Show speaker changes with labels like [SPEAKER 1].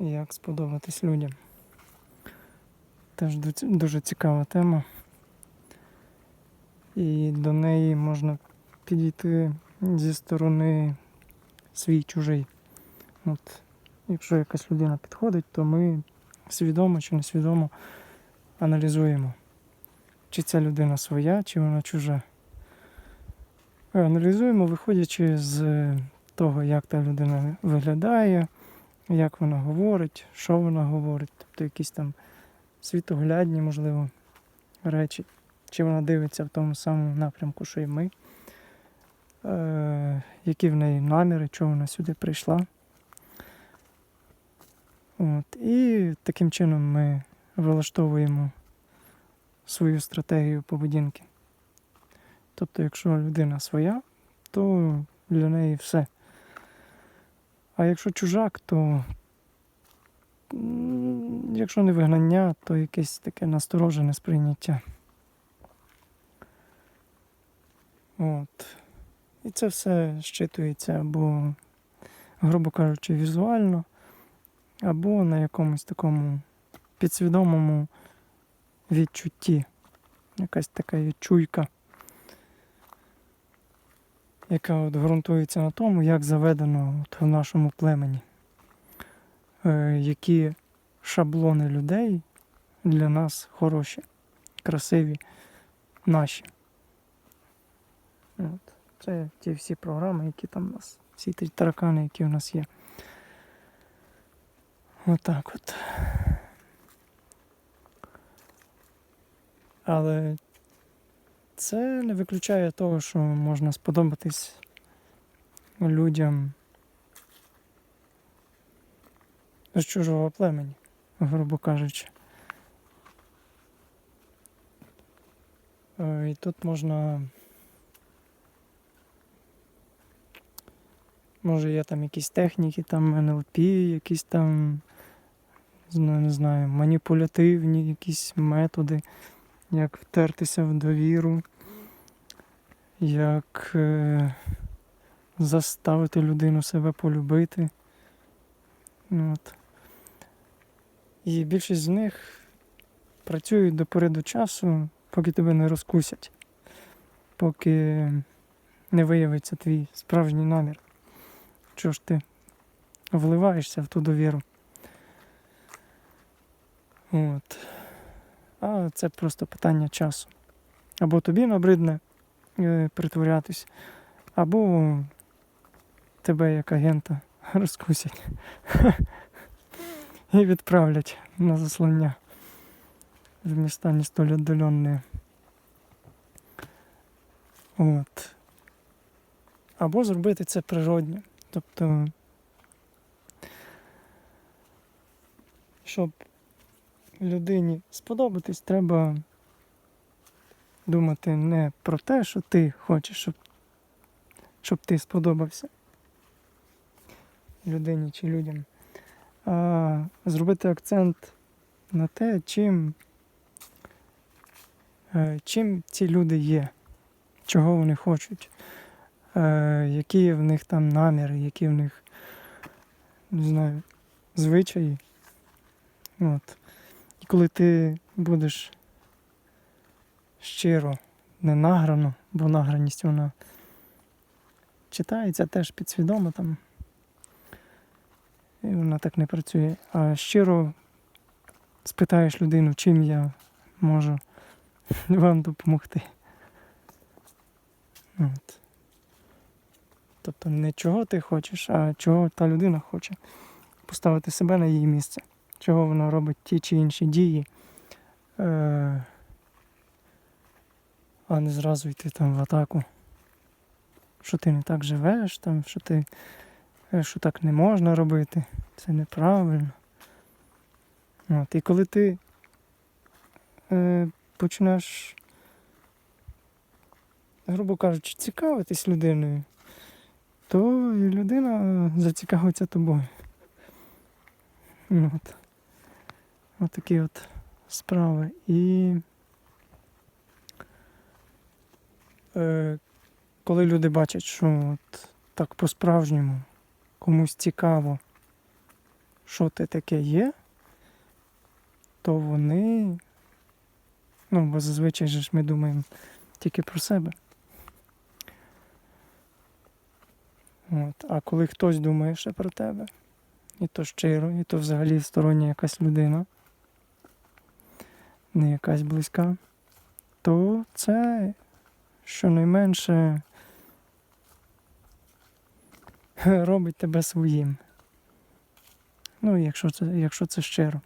[SPEAKER 1] як сподобатись людям. Теж дуже цікава тема. І до неї можна підійти зі сторони свій чужий. От, якщо якась людина підходить, то ми свідомо чи несвідомо аналізуємо, чи ця людина своя, чи вона чужа. Аналізуємо, виходячи з того, як та людина виглядає, як вона говорить, що вона говорить, тобто якісь там світоглядні, можливо, речі, чи вона дивиться в тому самому напрямку, що і ми, е, які в неї наміри, чого вона сюди прийшла. От. І таким чином ми вилаштовуємо свою стратегію поведінки. Тобто, якщо людина своя, то для неї все. А якщо чужак, то якщо не вигнання, то якесь таке насторожене сприйняття. От. І це все щитується або, грубо кажучи, візуально, або на якомусь такому підсвідомому відчутті. Якась така відчуйка, яка от ґрунтується на тому, як заведено от в нашому племені, е, які шаблони людей для нас хороші, красиві, наші. От. Це ті всі програми, які там у нас, всі ті таракани, які у нас є. Отак от. Але це не виключає того, що можна сподобатись людям з чужого племені, грубо кажучи. Е, І тут можна. Може є там якісь техніки, там НЛП, якісь там, не знаю, маніпулятивні якісь методи, як втертися в довіру, як е, заставити людину себе полюбити. Ну, От. І більшість з них працюють до пори до часу, поки тебе не розкусять, поки не виявиться твій справжній намір. Чого ж ти вливаєшся в ту довіру? От. А це просто питання часу. Або тобі набридне е, притворятись, або тебе як агента розкусять і відправлять на заслання в міста не столь віддалені. От. Або зробити це природньо. Тобто, щоб людині сподобатись, треба думати не про те, що ти хочеш, щоб, щоб ти сподобався людині чи людям, а зробити акцент на те, чим, е, чим ці люди є, чого вони хочуть е, які в них там наміри, які в них, не знаю, звичаї. От. Коли ти будеш щиро, не награно, бо награність вона читається теж підсвідомо там. І вона так не працює. А щиро спитаєш людину, чим я можу вам допомогти. От. Тобто не чого ти хочеш, а чого та людина хоче. Поставити себе на її місце, чого вона робить ті чи інші дії, е- а не зразу йти там в атаку. Що ти не так живеш, там, що ти е, що так не можна робити, це неправильно. От, і коли ти е- почнеш, грубо кажучи, цікавитись людиною, то і людина зацікавиться тобою. От. От такі от справи. І е, коли люди бачать, що от так по-справжньому комусь цікаво, що ти таке є, то вони. Ну, бо зазвичай же ж ми думаємо тільки про себе. От. А коли хтось думає ще про тебе, і то щиро, і то взагалі стороння якась людина, не якась близька, то це щонайменше робить тебе своїм. Ну, якщо це, якщо це щиро.